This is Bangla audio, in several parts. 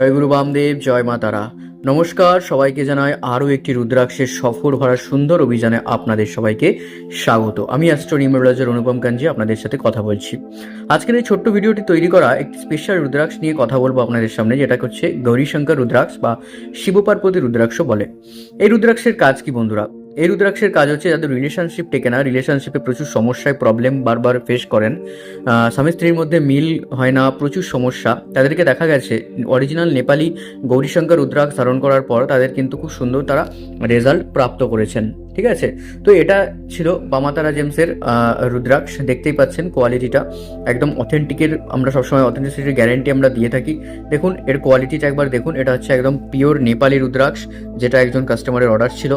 জয় গুরু বামদেব, জয় মা তারা। নমস্কার, সবাইকে জানাই আরও একটি রুদ্রাক্ষের সফর ভরা সুন্দর অভিযানে আপনাদের সবাইকে স্বাগত। আমি অ্যাস্ট্রো নিউমোলজার অনুপম কাঞ্জি, আপনাদের সাথে কথা বলছি। আজকের এই ছোট্ট ভিডিওটি তৈরি করা একটি স্পেশাল রুদ্রাক্ষ নিয়ে কথা বলব আপনাদের সামনে, যেটা হচ্ছে গৌরীশঙ্কর রুদ্রাক্ষ বা শিবপার্বতী রুদ্রাক্ষ বলে। এই রুদ্রাক্ষের কাজ কি বন্ধুরা? এই রুদ্রাক্ষের কাজ হচ্ছে যাদের রিলেশনশিপ টেকে না রিলেশনশিপে প্রচুর সমস্যায় প্রবলেম বারবার ফেস করেন। স্বামী স্ত্রীর মধ্যে মিল হয় না, প্রচুর সমস্যা। তাদেরকে দেখা গেছে অরিজিনাল নেপালি গৌরীশঙ্কর রুদ্রাক্ষ ধারণ করার পর তাদের কিন্তু খুব সুন্দর তারা রেজাল্ট প্রাপ্ত করেছেন। ঠিক আছে? তো এটা ছিল বামাতারা জেমসের রুদ্রাক্ষ। দেখতেই পাচ্ছেন কোয়ালিটিটা একদম অথেন্টিকের আমরা সবসময় অথেন্টিসিটির গ্যারেন্টি আমরা দিয়ে থাকি। দেখুন, এর কোয়ালিটিটা একবার দেখুন। এটা হচ্ছে একদম পিওর নেপালি রুদ্রাক্ষ, যেটা একজন কাস্টমারের অর্ডার ছিল।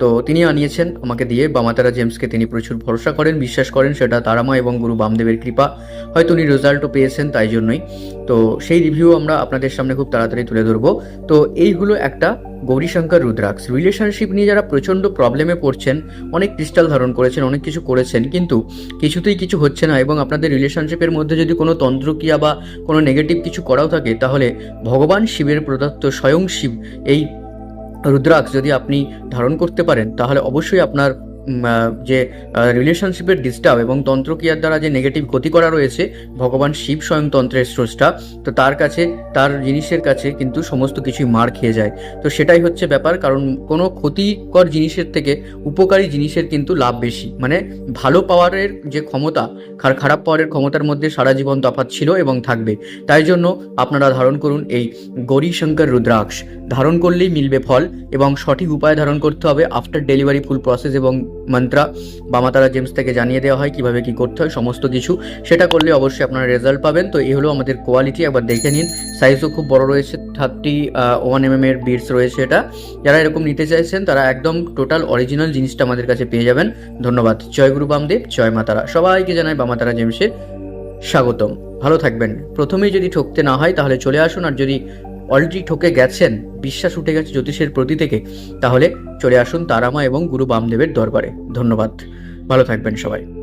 তো তিনি আনিয়েছেন আমাকে দিয়ে, বামাতারা জেমসকে তিনি প্রচুর ভরসা করেন, বিশ্বাস করেন, সেটা তারামা এবং গুরু বামদেবের কৃপা। হয়তো উনি রেজাল্টও পেয়েছেন তাই জন্যই। তো সেই রিভিউ আমরা আপনাদের সামনে খুব তাড়াতাড়ি তুলে ধরবো। তো এইগুলো একটা গৌরীশঙ্কর রুদ্রাক্স রিলেশনশিপ নিয়ে যারা প্রচণ্ড প্রবলেমে পড়ছেন, অনেক ক্রিস্টাল ধারণ করেছেন, অনেক কিছু করেছেন, কিন্তু কিছুতেই কিছু হচ্ছে না এবং আপনাদের রিলেশনশিপের মধ্যে যদি কোনো তন্ত্রক্রিয়া বা কোনো নেগেটিভ কিছু করাও থাকে, তাহলে ভগবান শিবের প্রদত্ত স্বয়ং শিব, এই রুদ্রাক্স যদি আপনি ধারণ করতে পারেন, তাহলে অবশ্যই আপনার যে রিলেশনশিপের ডিস্টার্ব এবং তন্ত্রক্রিয়ার দ্বারা যে নেগেটিভ ক্ষতি করা রয়েছে, ভগবান শিব স্বয়ং তন্ত্রের স্রষ্টা, তো তার কাছে, তার জিনিসের কাছে কিন্তু সমস্ত কিছুই মার খেয়ে যায়। তো সেটাই হচ্ছে ব্যাপার, কারণ কোনো ক্ষতিকর জিনিসের থেকে উপকারী জিনিসের কিন্তু লাভ বেশি। মানে ভালো পাওয়ারের যে ক্ষমতা খারাপ পাওয়ারের ক্ষমতার মধ্যে সারা জীবন তফাৎ ছিল এবং থাকবে। তাই জন্য আপনারা ধারণ করুন এই গৌরীশঙ্কর রুদ্রাক্ষ ধারণ করলেই মিলবে ফল এবং সঠিক উপায় ধারণ করতে হবে আফটার ডেলিভারি ফুল প্রসেস এবং মন্ত্রা বামাতারা জেমস থেকে জানিয়ে দেওয়া হয় কীভাবে কি করতে হয়, সমস্ত কিছু। সেটা করলে অবশ্যই আপনারা রেজাল্ট পাবেন। তো এই হলো আমাদের কোয়ালিটি একবার দেখে নিন। সাইজও খুব বড় রয়েছে থার্টি ওয়ান এম এর বিটস রয়েছে এটা। যারা এরকম নিতে চাইছেন, তারা একদম টোটাল অরিজিনাল জিনিসটা আমাদের কাছে পেয়ে যাবেন। ধন্যবাদ। জয় গুরু বামদেব, জয় মাতারা সবাইকে জানাই বামাতারা জেমসের স্বাগতম। ভালো থাকবেন। প্রথমেই যদি ঠকতে না হয়, তাহলে চলে আসুন। আর যদি অলরেডি ঠকে গেছেন, বিশ্বাস উঠে গেছে জ্যোতিষের প্রতি থেকে, তাহলে চলে আসুন তারামা এবং গুরু বামদেবের দরবারে। ধন্যবাদ। ভালো থাকবেন সবাই।